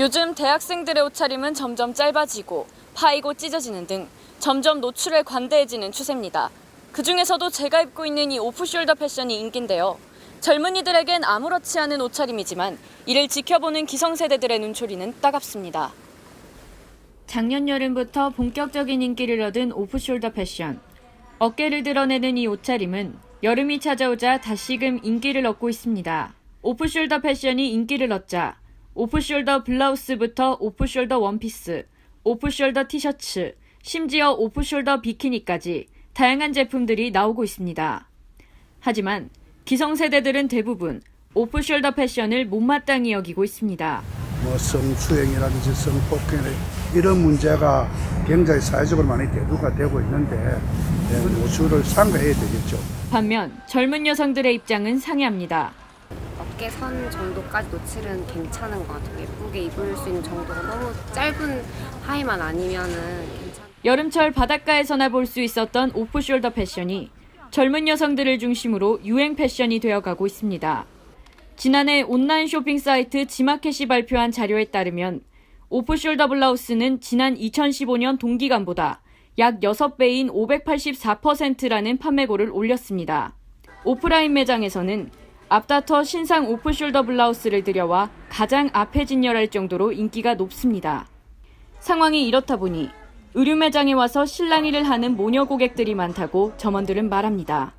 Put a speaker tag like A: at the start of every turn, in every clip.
A: 요즘 대학생들의 옷차림은 점점 짧아지고 파이고 찢어지는 등 점점 노출에 관대해지는 추세입니다. 그 중에서도 제가 입고 있는 이 오프숄더 패션이 인기인데요. 젊은이들에겐 아무렇지 않은 옷차림이지만 이를 지켜보는 기성세대들의 눈초리는 따갑습니다. 작년 여름부터 본격적인 인기를 얻은 오프숄더 패션. 어깨를 드러내는 이 옷차림은 여름이 찾아오자 다시금 인기를 얻고 있습니다. 오프숄더 패션이 인기를 얻자 오프숄더 블라우스부터 오프숄더 원피스, 오프숄더 티셔츠, 심지어 오프숄더 비키니까지 다양한 제품들이 나오고 있습니다. 하지만 기성세대들은 대부분 오프숄더 패션을 못마땅히 여기고 있습니다.
B: 뭐 성추행이라든지 성폭행 이런 문제가 굉장히 사회적으로 많이 대두가 되고 있는데 예, 노출을 삼가해야 되겠죠.
A: 반면 젊은 여성들의 입장은 상이합니다.
C: 어깨 선 정도까지 노출은 괜찮은 것 같아요. 예쁘게 입을 수 있는 정도가 너무 짧은 하의만 아니면은 괜찮.
A: 여름철 바닷가에서나 볼 수 있었던 오프숄더 패션이 젊은 여성들을 중심으로 유행 패션이 되어가고 있습니다. 지난해 온라인 쇼핑 사이트 지마켓이 발표한 자료에 따르면 오프숄더 블라우스는 지난 2015년 동기간보다 약 6배인 584%라는 판매고를 올렸습니다. 오프라인 매장에서는 앞다퉈 신상 오프숄더 블라우스를 들여와 가장 앞에 진열할 정도로 인기가 높습니다. 상황이 이렇다 보니 의류 매장에 와서 실랑이를 하는 모녀 고객들이 많다고 점원들은 말합니다.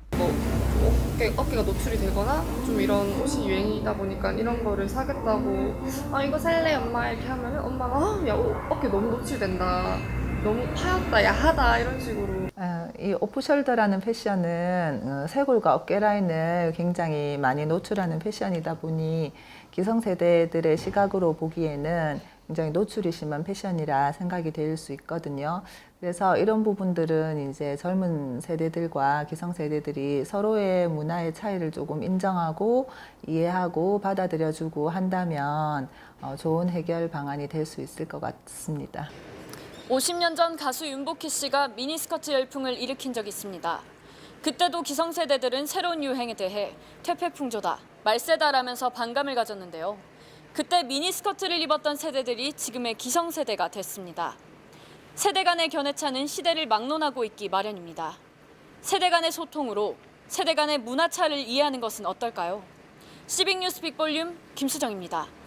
D: 어깨, 어깨가 노출이 되거나 좀 이런 옷이 유행이다 보니까 이런 거를 사겠다고. 아 이거 살래 엄마? 이렇게 하면 엄마가 아, 야 어, 어깨 너무 노출된다. 너무 파였다 야하다. 이런 식으로.
E: 아, 이 오프숄더라는 패션은 어, 쇄골과 어깨 라인을 굉장히 많이 노출하는 패션이다 보니 기성세대들의 시각으로 보기에는 굉장히 노출이 심한 패션이라 생각이 될 수 있거든요. 그래서 이런 부분들은 이제 젊은 세대들과 기성 세대들이 서로의 문화의 차이를 조금 인정하고 이해하고 받아들여주고 한다면 어, 좋은 해결 방안이 될 수 있을 것 같습니다.
A: 50년 전 가수 윤복희 씨가 미니스커트 열풍을 일으킨 적이 있습니다. 그때도 기성세대들은 새로운 유행에 대해 퇴폐풍조다, 말세다라면서 반감을 가졌는데요. 그때 미니스커트를 입었던 세대들이 지금의 기성세대가 됐습니다. 세대 간의 견해차는 시대를 막론하고 있기 마련입니다. 세대 간의 소통으로 세대 간의 문화차를 이해하는 것은 어떨까요? 시빅뉴스 빅볼륨 김수정입니다.